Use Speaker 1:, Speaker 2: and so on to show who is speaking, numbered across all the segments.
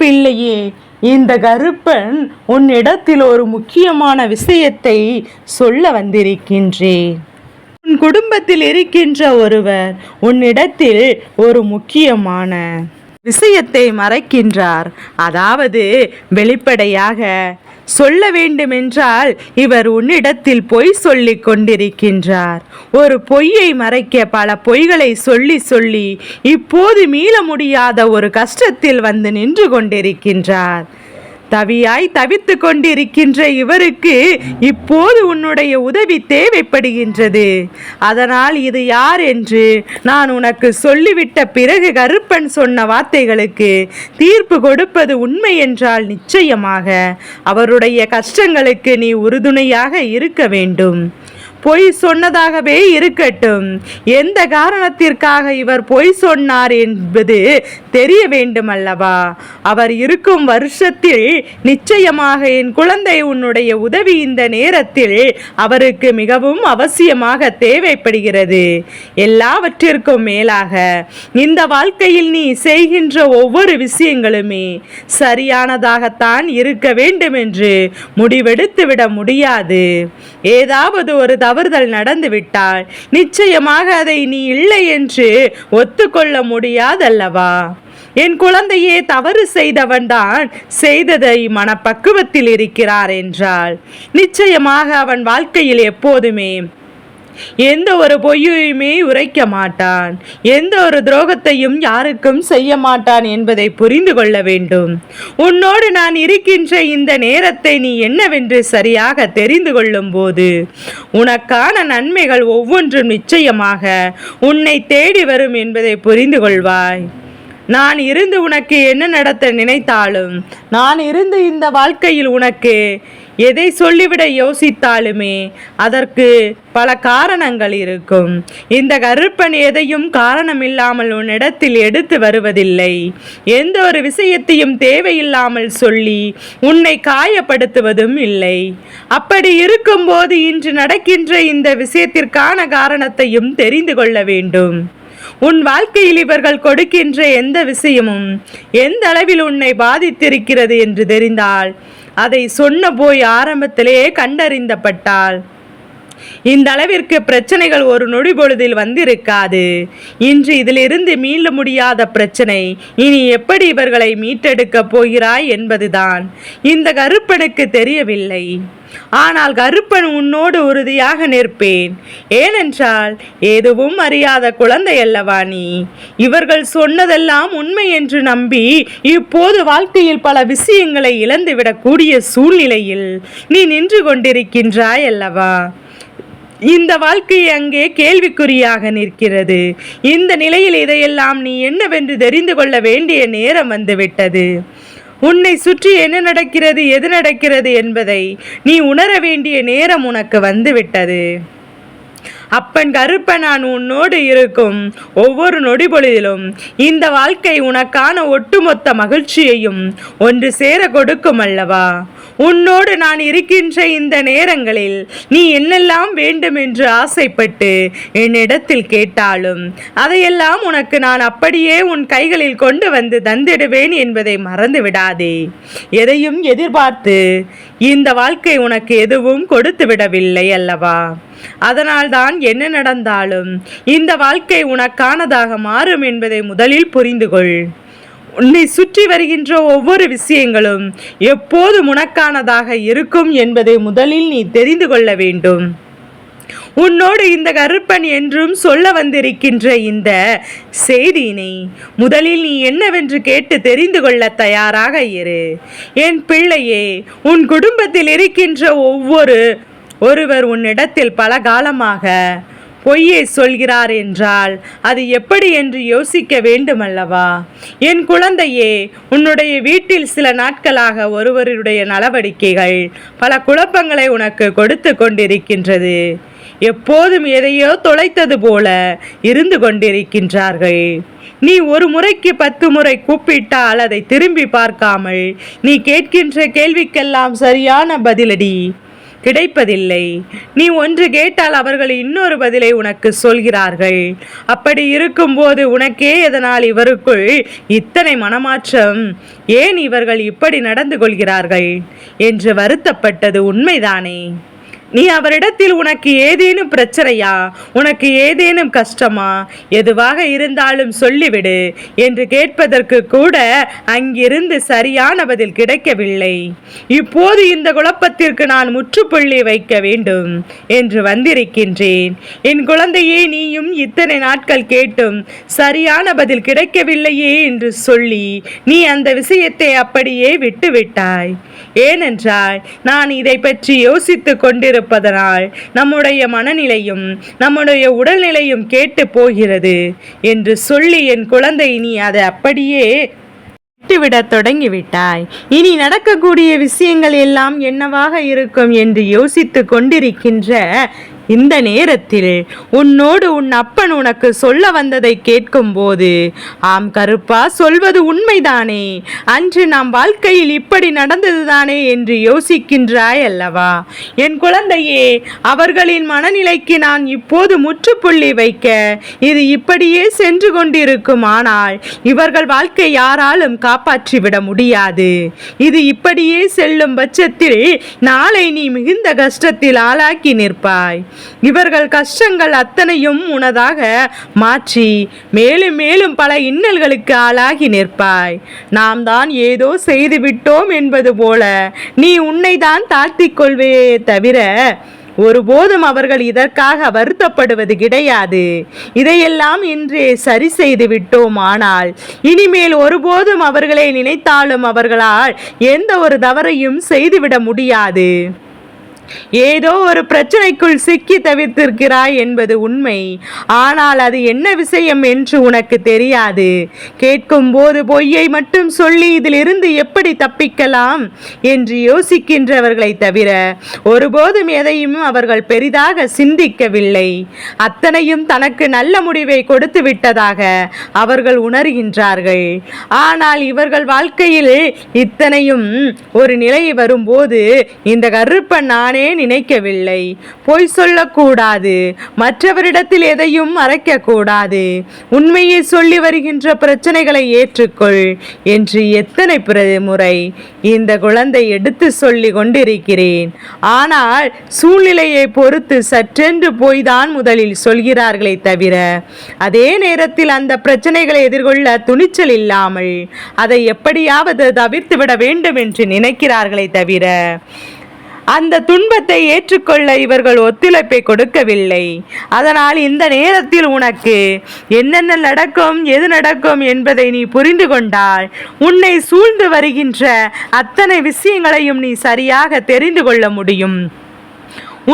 Speaker 1: பிள்ளையே இந்த கருப்பன் உன்னிடத்தில் ஒரு முக்கியமான விஷயத்தை சொல்ல வந்திருக்கின்றேன். உன் குடும்பத்தில் இருக்கின்ற ஒருவர் உன்னிடத்தில் ஒரு முக்கியமான விஷயத்தை மறைக்கின்றார். அதாவது வெளிப்படையாக சொல்ல வேண்டுமென்றால் இவர் உன்னிடத்தில் பொய் சொல்லிக் கொண்டிருக்கின்றார். ஒரு பொய்யை மறைக்க பல பொய்களை சொல்லி சொல்லி இப்போது மீள முடியாத ஒரு கஷ்டத்தில் வந்து நின்று கொண்டிருக்கின்றார். தவியாய் தவித்து கொண்டிருக்கின்ற இவருக்கு இப்போது உன்னுடைய உதவி தேவைப்படுகின்றது. அதனால் இது யார் என்று நான் உனக்கு சொல்லிவிட்ட பிறகு கருப்பன் சொன்ன வார்த்தைகளுக்கு தீர்ப்பு கொடுப்பது உண்மை என்றால் நிச்சயமாக அவருடைய கஷ்டங்களுக்கு நீ உறுதுணையாக இருக்க வேண்டும். பொய் சொன்னதாகவே இருக்கட்டும். எந்த காரணத்திற்காக இவர் பொய் சொன்னார் என்பது தெரிய வேண்டும் அல்லவா அவர் இருக்கும் வருஷத்தில் நிச்சயமாக என் குழந்தை உன்னுடைய உதவி இந்த நேரத்தில் அவருக்கு மிகவும் அவசியமாக தேவைப்படுகிறது. எல்லாவற்றிற்கும் மேலாக இந்த வாழ்க்கையில் நீ செய்கின்ற ஒவ்வொரு விஷயங்களுமே சரியானதாகத்தான் இருக்க வேண்டும் என்று முடிவெடுத்து விட முடியாது. ஏதாவது ஒரு தவறுதல் நடந்துவிட்டால் நிச்சயமாக அதை நீ இல்லை என்று ஒத்துக்கொள்ள முடியாதல்லவா? என் குழந்தையே தவறு செய்தவன்தான் செய்ததை மனப்பக்குவத்தில் இருக்கிறார் என்றால் நிச்சயமாக அவன் வாழ்க்கையில் எப்போதுமே எந்த ஒரு பொய்யுமே உரைக்க மாட்டான். எந்த ஒரு துரோகத்தையும் யாருக்கும் செய்ய மாட்டான் என்பதை புரிந்து கொள்ள வேண்டும். உன்னோடு நான் இருக்கின்ற இந்த நேரத்தை நீ என்னவென்று சரியாக தெரிந்து கொள்ளும் போது உனக்கான நன்மைகள் ஒவ்வொன்றும் நிச்சயமாக உன்னை தேடி வரும் என்பதை புரிந்து கொள்வாய். நான் இருந்து உனக்கு என்ன நடத்த நினைத்தாலும் நான் இருந்து இந்த வாழ்க்கையில் உனக்கு எதை சொல்லிவிட யோசித்தாலுமே அதற்கு பல காரணங்கள் இருக்கும். இந்த கருப்பன் எதையும் காரணமில்லாமல் உன்னிடத்தில் எடுத்து வருவதில்லை. எந்த ஒரு விஷயத்தையும் தேவையில்லாமல் சொல்லி உன்னை காயப்படுத்துவதும் இல்லை. அப்படி இருக்கும்போது இன்று நடக்கின்ற இந்த விஷயத்திற்கான காரணத்தையும் தெரிந்து கொள்ள வேண்டும். உன் வாழ்க்கையில் இவர்கள் கொடுக்கின்ற எந்த விஷயமும் எந்த அளவில் உன்னை பாதித்திருக்கிறது என்று தெரிந்தால் அதை சொன்ன போய் ஆரம்பத்திலேயே கண்டறிந்தப்பட்டாள். இந்த அளவிற்கு பிரச்சனைகள் ஒரு நொடி பொழுதில் வந்திருக்காது. இன்று இதிலிருந்து மீள முடியாத பிரச்சனை. இனி எப்படி இவர்களை மீட்டெடுக்கப் போகிறாய் என்பதுதான். இந்த கருப்பனுக்கு தெரியவில்லை. ஆனால் கருப்பன் உன்னோடு உறுதியாக நிற்பேன். ஏனென்றால் எதுவும் அறியாத குழந்தை அல்லவா நீ. இவர்கள் சொன்னதெல்லாம் உண்மை என்று நம்பி இப்போது வாழ்க்கையில் பல விஷயங்களை இழந்துவிடக்கூடிய சூழ்நிலையில் நீ நின்று கொண்டிருக்கின்றாய் அல்லவா இந்த வாழ்க்கை அங்கே கேள்விக்குறியாக நிற்கிறது. இந்த நிலையில் இதையெல்லாம் நீ என்னவென்று தெரிந்து கொள்ள வேண்டிய நேரம் வந்துவிட்டது. உன்னை சுற்றி என்ன நடக்கிறது எது நடக்கிறது என்பதை நீ உணர வேண்டிய நேரம் உனக்கு வந்துவிட்டது. அப்பன் கருப்ப நான் உன்னோடு இருக்கும் ஒவ்வொரு நொடிபொழுதிலும் இந்த வாழ்க்கை உனக்கான ஒட்டுமொத்த மகிழ்ச்சியையும் ஒன்று சேர கொடுக்கும் அல்லவா? உன்னோடு நான் இருக்கின்ற இந்த நேரங்களில் நீ என்னெல்லாம் வேண்டும் என்று ஆசைப்பட்டு என்னிடத்தில் கேட்டாலும் அதையெல்லாம் உனக்கு நான் அப்படியே உன் கைகளில் கொண்டு வந்து தந்திடுவேன் என்பதை மறந்து விடாதே எதையும் எதிர்பார்த்து இந்த வாழ்க்கை உனக்கு எதுவும் கொடுத்து விடவில்லை அல்லவா? அதனால்தான் என்ன நடந்தாலும் இந்த வாழ்க்கை உனக்கானதாக மாறும் என்பதை முதலில் புரிந்துகொள். உன்னை சுற்றி வருகின்ற ஒவ்வொரு விஷயங்களும் எப்போது உனக்கானதாக இருக்கும் என்பதை முதலில் நீ தெரிந்து கொள்ள வேண்டும். உன்னோடு இந்த கருப்பன் என்றும் சொல்ல வந்திருக்கின்ற இந்த செய்தியினை முதலில் நீ என்னவென்று கேட்டு தெரிந்து கொள்ள தயாராக இரு. என் பிள்ளையே உன் குடும்பத்தில் இருக்கின்ற ஒவ்வொரு ஒருவர் உன்னிடத்தில் பல காலமாக பொய்யை சொல்கிறார் என்றால் அது எப்படி என்று யோசிக்க வேண்டுமல்லவா? என் குழந்தையே உன்னுடைய வீட்டில் சில நாட்களாக ஒருவருடைய நடவடிக்கைகள் பல குழப்பங்களை உனக்கு கொடுத்து கொண்டிருக்கின்றது. எப்போதும் எதையோ தொலைத்தது போல இருந்து கொண்டிருக்கின்றார்கள். நீ ஒரு முறைக்கு பத்து முறை கூப்பிட்டால் அதை திரும்பி பார்க்காமல் நீ கேட்கின்ற கேள்விக்கெல்லாம் சரியான பதிலடி. கிடைப்பதில்லை. நீ ஒன்று கேட்டால் அவர்கள் இன்னொரு பதிலை உனக்கு சொல்கிறார்கள். அப்படி இருக்கும்போது உனக்கே எதனால் இவருக்குள் இத்தனை மனமாற்றம்? ஏன் இவர்கள் இப்படி நடந்து கொள்கிறார்கள்? என்று வருத்தப்பட்டது உண்மைதானே. நீ அவரிடத்தில் உனக்கு ஏதேனும் பிரச்சனையா? உனக்கு ஏதேனும் கஷ்டமா? எதுவாக இருந்தாலும் சொல்லிவிடு என்று கேட்பதற்கு கூட அங்கிருந்து சரியான பதில் கிடைக்கவில்லை. இப்போது இந்த குழப்பத்திற்கு நான் முற்றுப்புள்ளி வைக்க வேண்டும் என்று வந்திருக்கின்றேன். என் குழந்தையே நீயும் இத்தனை நாட்கள் கேட்டும் சரியான பதில் கிடைக்கவில்லையே என்று சொல்லி நீ அந்த விஷயத்தை அப்படியே விட்டுவிட்டாய். ஏனென்றால் நான் இதை பற்றி யோசித்து கொண்டிருப்பதனால் நம்முடைய மனநிலையும் நம்முடைய உடல்நிலையும் கேட்டு போகிறது என்று சொல்லி என் குழந்தை நீ அதை அப்படியே விட்டுவிடத் தொடங்கிவிட்டாய். இனி நடக்கக்கூடிய விஷயங்கள் எல்லாம் என்னவாக இருக்கும் என்று யோசித்து கொண்டிருக்கின்ற இந்த நேரத்தில் உன்னோடு உன் அப்பன் உனக்கு சொல்ல வந்ததை கேட்கும்போது ஆம் கருப்பா சொல்வது உண்மைதானே. அன்று நாம் வாழ்க்கையில் இப்படி நடந்ததுதானே என்று யோசிக்கின்றாய் அல்லவா? என் குழந்தையே அவர்களின் மனநிலைக்கு நான் இப்போது முற்றுப்புள்ளி வைக்க இது இப்படியே சென்று கொண்டிருக்கும். ஆனால் இவர்கள் வாழ்க்கை யாராலும் காப்பாற்றிவிட முடியாது. இது இப்படியே செல்லும் பட்சத்தில் நாளை நீ மிகுந்த கஷ்டத்தில் ஆளாக்கி நிற்பாய். இவர்கள் கஷ்டங்கள் அத்தனையும் உனதாக மாற்றி மேலும் மேலும் பல இன்னல்களுக்கு ஆளாகி நிற்பாய். நாம் தான் ஏதோ செய்து விட்டோம் என்பது போல நீ உன்னை தான் தாழ்த்திக் கொள்வே தவிர ஒருபோதும் அவர்கள் இதற்காக வருத்தப்படுவது கிடையாது. இதையெல்லாம் இன்றே சரி செய்து விட்டோம் ஆனால் இனிமேல் ஒருபோதும் அவர்களை நினைத்தாலும் அவர்களால் எந்த ஒரு தவறையும் செய்துவிட முடியாது. ஏதோ ஒரு பிரச்சனைக்குள் சிக்கி தவிர்த்திருக்கிறாய் என்பது உண்மை. ஆனால் அது என்ன விஷயம் என்று உனக்கு தெரியாது. கேட்கும் போது பொய்யை மட்டும் சொல்லி இதிலிருந்து எப்படி தப்பிக்கலாம் என்று யோசிக்கின்றவர்களை தவிர ஒருபோதும் எதையும் அவர்கள் பெரிதாக சிந்திக்கவில்லை. அத்தனையும் தனக்கு நல்ல முடிவை கொடுத்து விட்டதாக அவர்கள் உணர்கின்றார்கள். ஆனால் இவர்கள் வாழ்க்கையில் இத்தனையும் ஒரு நிலை வரும்போது இந்த கருப்பன் நானே நினைக்கவில்லை. பொய் சொல்லக்கூடாது. மற்றவரிடத்தில் எதையும் மறைக்கக்கூடாது. உண்மையை சொல்லி வருகின்ற பிரச்சனைகளை ஏற்றுக்கொள் என்று எத்தனை முறை இந்த குழந்தை எடுத்து சொல்லி கொண்டிருக்கிறேன். ஆனால் சூழ்நிலையை பொறுத்து சற்றென்று போய்தான் முதலில் சொல்கிறார்களே தவிர அதே நேரத்தில் அந்த பிரச்சனைகளை எதிர்கொள்ள துணிச்சல் இல்லாமல் அதை எப்படியாவது தவிர்த்துவிட வேண்டும் என்று நினைக்கிறார்களே தவிர அந்த துன்பத்தை ஏற்றுக்கொள்ள இவர்கள் ஒத்துழைப்பை கொடுக்கவில்லை. அதனால் இந்த நேரத்தில் உனக்கு என்னென்ன நடக்கும் எது நடக்கும் என்பதை நீ புரிந்து கொண்டால் உன்னை சூழ்ந்து வருகின்ற அத்தனை விஷயங்களையும் நீ சரியாக தெரிந்து கொள்ள முடியும்.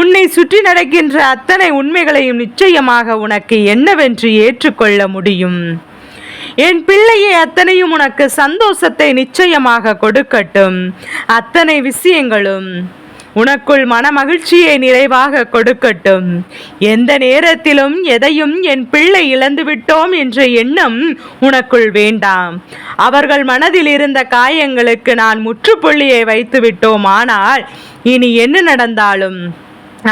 Speaker 1: உன்னை சுற்றி நடக்கின்ற அத்தனை உண்மைகளையும் நிச்சயமாக உனக்கு என்னவென்று ஏற்றுக்கொள்ள முடியும். என் பிள்ளையே அத்தனையும் உனக்கு சந்தோஷத்தை நிச்சயமாக கொடுக்கட்டும். அத்தனை விஷயங்களும் உனக்குள் மனமகிழ்ச்சியை நிறைவாக கொடுக்கட்டும். எந்த நேரத்திலும் எதையும் என் பிள்ளை இழந்துவிட்டோம் என்ற எண்ணம் உனக்குள் வேண்டாம். அவர்கள் மனதில் இருந்த காயங்களுக்கு நான் முற்றுப்புள்ளியை வைத்து விட்டோம். ஆனால் இனி என்ன நடந்தாலும்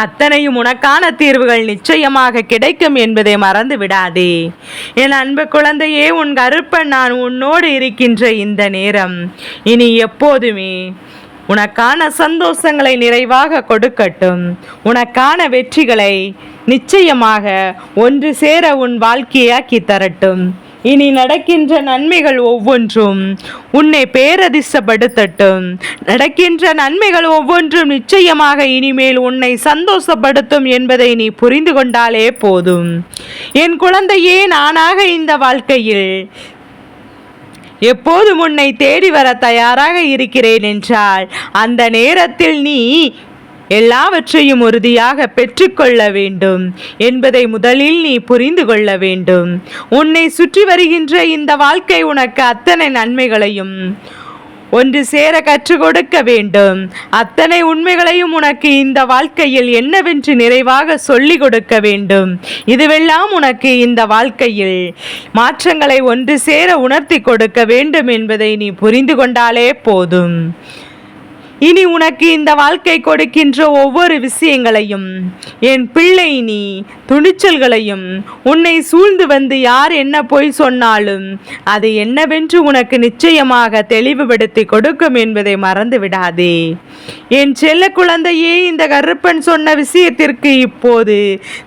Speaker 1: அத்தனையும் உனக்கான தீர்வுகள் நிச்சயமாக கிடைக்கும் என்பதை மறந்து விடாதே. என் அன்பு குழந்தையே உன் கருப்பன் நான் உன்னோடு இருக்கின்ற இந்த நேரம் இனி எப்போதுமே உனக்கான சந்தோஷங்களை நிறைவாக கொடுக்கட்டும். உனக்கான வெற்றிகளை நிச்சயமாக ஒன்று சேர உன் வாழ்க்கையாக்கி தரட்டும். இனி நடக்கின்ற நன்மைகள் ஒவ்வொன்றும் உன்னை பேரதிசப்படுத்தட்டும் நடக்கின்ற நன்மைகள் ஒவ்வொன்றும் நிச்சயமாக இனிமேல் உன்னை சந்தோஷப்படுத்தும் என்பதை நீ புரிந்து கொண்டாலே போதும். என் குழந்தையே நானாக இந்த வாழ்க்கையில் எப்போதும் உன்னை தேடி வர தயாராக இருக்கிறேன் என்றால் அந்த நேரத்தில் நீ எல்லாவற்றையும் உறுதியாக பெற்றுக்கொள்ள வேண்டும் என்பதை முதலில் நீ புரிந்து கொள்ள வேண்டும். உன்னை சுற்றி வருகின்ற இந்த வாழ்க்கை உனக்கு அத்தனை நன்மைகளையும் ஒன்று சேர கற்றுக் கொடுக்க வேண்டும். அத்தனை உண்மைகளையும் உனக்கு இந்த வாழ்க்கையில் என்னவென்று நிறைவாக சொல்லிக் கொடுக்க வேண்டும். இதுவெல்லாம் உனக்கு இந்த வாழ்க்கையில் மாற்றங்களை ஒன்று சேர உணர்த்தி கொடுக்க வேண்டும் என்பதை நீ புரிந்து கொண்டாலே போதும். இனி உனக்கு இந்த வாழ்க்கை கொடுக்கின்ற ஒவ்வொரு விஷயங்களையும் என் பிள்ளை நீ துணிச்சல்களையும் உன்னை சூழ்ந்து வந்து யார் என்ன பொய் சொன்னாலும் அது என்னவென்று உனக்கு நிச்சயமாக தெளிவுபடுத்தி கொடுக்கும் என்பதை மறந்து விடாதே. என் செல்ல குழந்தையே இந்த கருப்பன் சொன்ன விஷயத்திற்கு இப்போது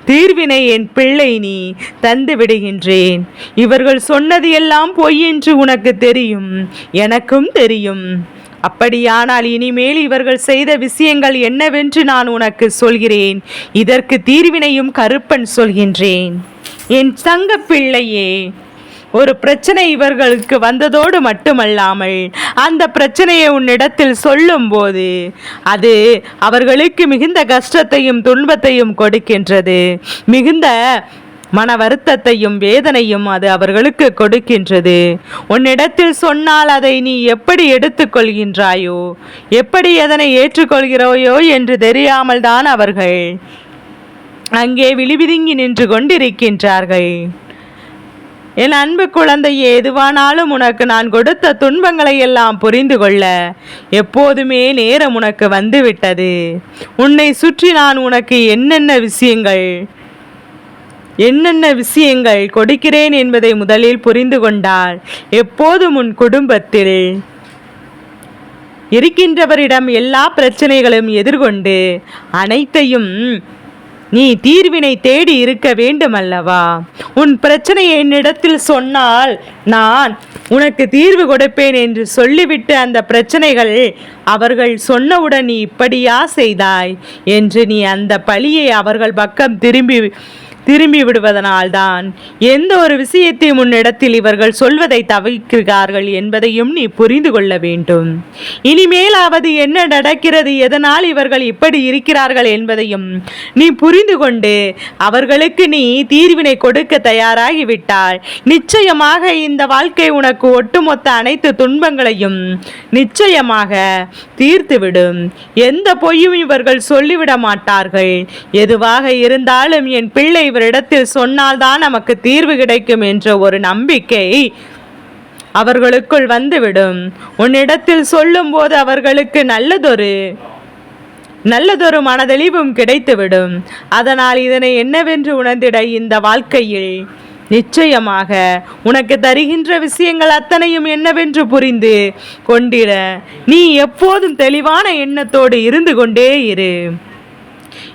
Speaker 1: தீர்வினை என் பிள்ளை நீ தந்து விடுகின்றேன். இவர்கள் சொன்னது எல்லாம் பொய் என்று உனக்கு தெரியும் எனக்கும் தெரியும். அப்படியானால் இனிமேல் இவர்கள் செய்த விஷயங்கள் என்னவென்று நான் உனக்கு சொல்கிறேன். இதற்கு தீர்வினையும் கருப்பன் சொல்கின்றேன். என் தங்க பிள்ளையே ஒரு பிரச்சனை இவர்களுக்கு வந்ததோடு மட்டுமல்லாமல் அந்த பிரச்சனையை உன்னிடத்தில் சொல்லும்போது அது அவர்களுக்கு மிகுந்த கஷ்டத்தையும் துன்பத்தையும் கொடுக்கின்றது. மிகுந்த மன வருத்தத்தையும் வேதனையும் அது அவர்களுக்கு கொடுக்கின்றது. உன்னிடத்தில் சொன்னால் அதை நீ எப்படி எடுத்துக்கொள்கின்றாயோ எப்படி அதனை ஏற்றுக்கொள்கிறாயோ என்று தெரியாமல் தான் அவர்கள் அங்கே விழிவிதுங்கி நின்று கொண்டிருக்கின்றார்கள். என் அன்பு குழந்தையே எதுவானாலும் உனக்கு நான் கொடுத்த துன்பங்களை எல்லாம் புரிந்து கொள்ள எப்போதுமே நேரம் உனக்கு வந்துவிட்டது. உன்னை சுற்றி நான் உனக்கு என்னென்ன விஷயங்கள் என்னென்ன விஷயங்கள் கொடுக்கிறேன் என்பதை முதலில் புரிந்து கொண்டால் எப்போதும் உன் குடும்பத்தில் இருக்கின்றவரிடம் எல்லா பிரச்சனைகளும் எதிர்கொண்டு அனைத்தையும் நீ தீர்வினை தேடி இருக்க வேண்டும் அல்லவா உன் பிரச்சனையை என்னிடத்தில் சொன்னால் நான் உனக்கு தீர்வு கொடுப்பேன் என்று சொல்லிவிட்டு அந்த பிரச்சனைகள் அவர்கள் சொன்னவுடன் நீ இப்படியா செய்தாய்? என்று நீ அந்த பழியை அவர்கள் பக்கம் திரும்பி திரும்பி விடுவதனால்தான். எந்த ஒரு விஷயத்தையும் உன்னிடத்தில் இவர்கள் சொல்வதை தவிர்க்கிறார்கள் என்பதையும் நீ புரிந்து கொள்ள வேண்டும். இனிமேலாவது என்ன நடக்கிறது எதனால் இவர்கள் இப்படி இருக்கிறார்கள் என்பதையும் நீ புரிந்து கொண்டு அவர்களுக்கு நீ தீர்வினை கொடுக்க தயாராகிவிட்டால் நிச்சயமாக இந்த வாழ்க்கை உனக்கு ஒட்டுமொத்த அனைத்து துன்பங்களையும் நிச்சயமாக தீர்த்துவிடும். எந்த பொய்யும் இவர்கள் சொல்லிவிட மாட்டார்கள். எதுவாக இருந்தாலும் என் பிள்ளை இவரிடத்தில் சொன்னால்தான் நமக்கு தீர்வு கிடைக்கும் என்ற ஒரு நம்பிக்கை அவர்களுக்குள் வந்துவிடும். உன்னிடத்தில் சொல்லும்போது அவர்களுக்கு நல்லதொரு நல்லதொரு மனதெளிவும் கிடைத்துவிடும். அதனால் இதனை என்னவென்று உணர்ந்திட இந்த வாழ்க்கையில் நிச்சயமாக உனக்கு தருகின்ற விஷயங்கள் அத்தனையும் என்னவென்று புரிந்து கொண்டிட. நீ எப்போதும் தெளிவான எண்ணத்தோடு இருந்து கொண்டே இரு.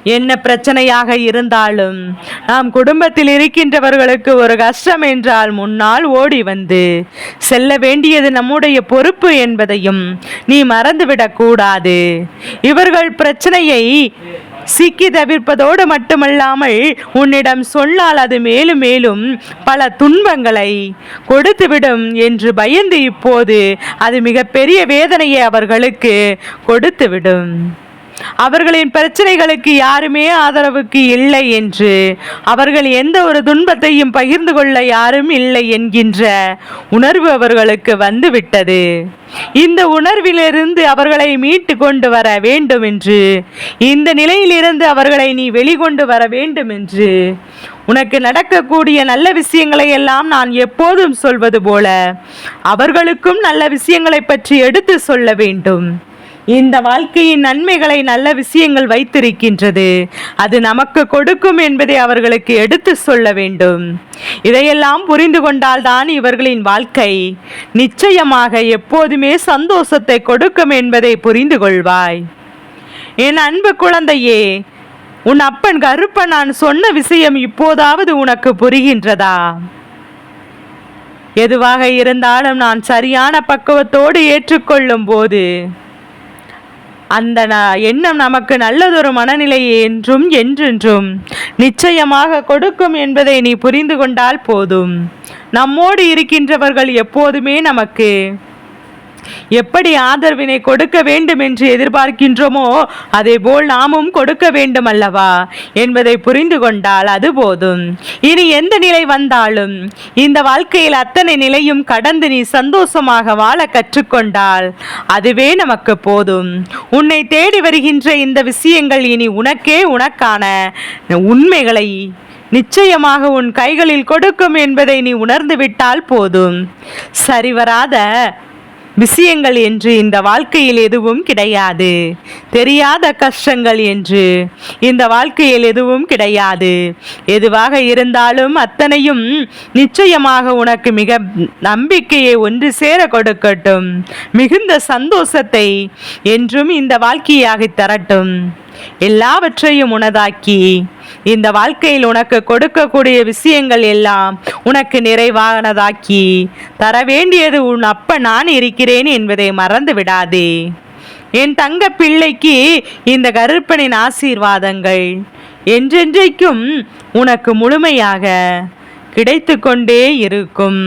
Speaker 1: என்ன பிரச்சனையாக இருந்தாலும் நாம் குடும்பத்தில் இருக்கின்றவர்களுக்கு ஒரு கஷ்டம் என்றால் முன்னால் ஓடி வந்து செல்ல வேண்டியது நம்முடைய பொறுப்பு என்பதையும் நீ மறந்துவிடக்கூடாது இவர்கள் பிரச்சனையை சிக்கி தவிர்ப்பதோடு மட்டுமல்லாமல் உன்னிடம் சொன்னால் அது மேலும் மேலும் பல துன்பங்களை கொடுத்துவிடும் என்று பயந்து இப்போது அது மிகப்பெரிய வேதனையை அவர்களுக்கு கொடுத்துவிடும். அவர்களின் பிரச்சனைகளுக்கு யாருமே ஆதரவுக்கு இல்லை என்று அவர்கள் எந்த ஒரு துன்பத்தையும் பகிர்ந்து கொள்ள யாரும் இல்லை என்கின்ற உணர்வு அவர்களுக்கு வந்துவிட்டது. இந்த உணர்விலிருந்து அவர்களை மீட்டு கொண்டு வர வேண்டும் என்று இந்த நிலையிலிருந்து அவர்களை நீ வெளிக்கொண்டு வர வேண்டும் என்று உனக்கு நடக்கக்கூடிய நல்ல விஷயங்களை எல்லாம் நான் எப்போதும் சொல்வது போல அவர்களுக்கும் நல்ல விஷயங்களை பற்றி எடுத்து சொல்ல வேண்டும். இந்த வாழ்க்கையின் நன்மைகளை நல்ல விஷயங்கள் வைத்திருக்கின்றது. அது நமக்கு கொடுக்கும் என்பதை அவர்களுக்கு எடுத்து சொல்ல வேண்டும். இதையெல்லாம் புரிந்து கொண்டால்தான் இவர்களின் வாழ்க்கை. நிச்சயமாக எப்போதுமே சந்தோஷத்தை கொடுக்கும் என்பதை புரிந்து கொள்வாய். என் அன்பு குழந்தையே உன் அப்பன் கருப்ப நான் சொன்ன விஷயம் இப்போதாவது உனக்கு புரிகின்றதா? எதுவாக இருந்தாலும் நான் சரியான பக்குவத்தோடு ஏற்றுக்கொள்ளும் போது அந்த ந- எண்ணம் நமக்கு நல்லதொரு மனநிலை என்றும் என்றென்றும் நிச்சயமாக கொடுக்கும் என்பதை நீ புரிந்து கொண்டால் போதும். நம்மோடு இருக்கின்றவர்கள் எப்போதுமே நமக்கு எப்படி ஆதரவினை கொடுக்க வேண்டும் என்று எதிர்பார்க்கின்றோமோ அதேபோல் நாமும் கொடுக்க வேண்டும் அல்லவா என்பதை புரிந்து கொண்டால் அது போதும். இனி எந்த நிலை வந்தாலும் இந்த வாழ்க்கையில் அத்தனை நிலையும் கடந்து நீ சந்தோஷமாக வாழ கற்றுக்கொண்டால் அதுவே நமக்கு போதும். உன்னை தேடி வருகின்ற இந்த விஷயங்கள் இனி உனக்கே உனக்கான உண்மைகளை நிச்சயமாக உன் கைகளில் கொடுக்கும் என்பதை நீ உணர்ந்து விட்டால் போதும். சரிவராத விஷயங்கள் என்று இந்த வாழ்க்கையில் எதுவும் கிடையாது. தெரியாத கஷ்டங்கள் என்று இந்த வாழ்க்கையில் எதுவும் கிடையாது. எதுவாக இருந்தாலும் அத்தனையும் நிச்சயமாக உனக்கு மிக நம்பிக்கையை ஒன்று சேர கொடுக்கட்டும். மிகுந்த சந்தோஷத்தை என்றும் இந்த வாழ்க்கையாக தரட்டும். எல்லாவற்றையும் உனதாக்கி இந்த வாழ்க்கையில் உனக்கு கொடுக்கக்கூடிய விஷயங்கள் எல்லாம் உனக்கு நிறைவானதாக்கி தர வேண்டியது உன் அப்ப நான் இருக்கிறேன் என்பதை மறந்து விடாதே. என் தங்க பிள்ளைக்கு இந்த கருப்பனின் ஆசீர்வாதங்கள் என்றென்றைக்கும் உனக்கு முழுமையாக கிடைத்து கொண்டே இருக்கும்.